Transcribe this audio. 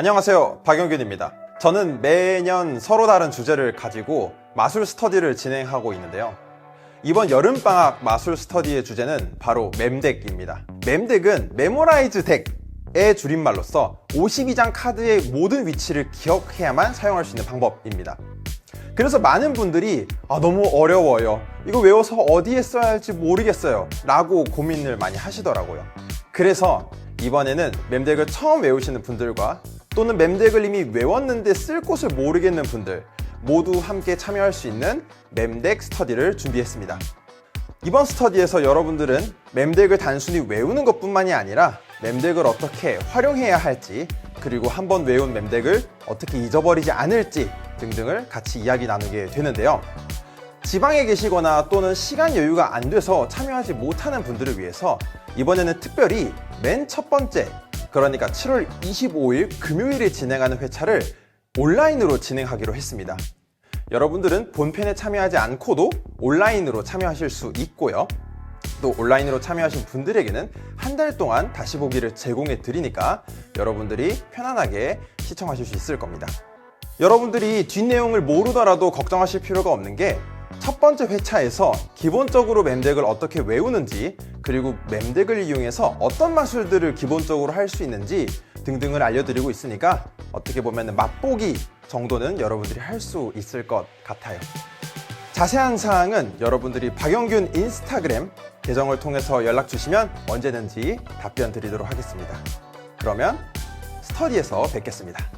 안녕하세요. 박영균입니다. 저는 매년 서로 다른 주제를 가지고 마술 스터디를 진행하고 있는데요. 이번 여름방학 마술 스터디의 주제는 바로 mem덱입니다. mem덱은 메모라이즈 덱의 줄임말로서 52장 카드의 모든 위치를 기억해야만 사용할 수 있는 방법입니다. 그래서 많은 분들이 아, 너무 어려워요. 이거 외워서 어디에 써야 할지 모르겠어요. 라고 고민을 많이 하시더라고요. 그래서 이번에는 mem덱을 처음 외우시는 분들과 또는 mem덱을 이미 외웠는데 쓸 곳을 모르겠는 분들 모두 함께 참여할 수 있는 mem덱 스터디를 준비했습니다. 이번 스터디에서 여러분들은 mem덱을 단순히 외우는 것뿐만이 아니라 mem덱을 어떻게 활용해야 할지 그리고 한번 외운 mem덱을 어떻게 잊어버리지 않을지 등등을 같이 이야기 나누게 되는데요. 지방에 계시거나 또는 시간 여유가 안 돼서 참여하지 못하는 분들을 위해서 이번에는 특별히 맨 첫 번째 그러니까 7월 25일 금요일에 진행하는 회차를 온라인으로 진행하기로 했습니다. 여러분들은 본편에 참여하지 않고도 온라인으로 참여하실 수 있고요. 또 온라인으로 참여하신 분들에게는 한 달 동안 다시 보기를 제공해 드리니까 여러분들이 편안하게 시청하실 수 있을 겁니다. 여러분들이 뒷내용을 모르더라도 걱정하실 필요가 없는 게 첫 번째 회차에서 기본적으로 mem덱을 어떻게 외우는지 그리고 mem덱을 이용해서 어떤 마술들을 기본적으로 할 수 있는지 등등을 알려드리고 있으니까 어떻게 보면 맛보기 정도는 여러분들이 할 수 있을 것 같아요. 자세한 사항은 여러분들이 박영균 인스타그램 계정을 통해서 연락 주시면 언제든지 답변 드리도록 하겠습니다. 그러면 스터디에서 뵙겠습니다.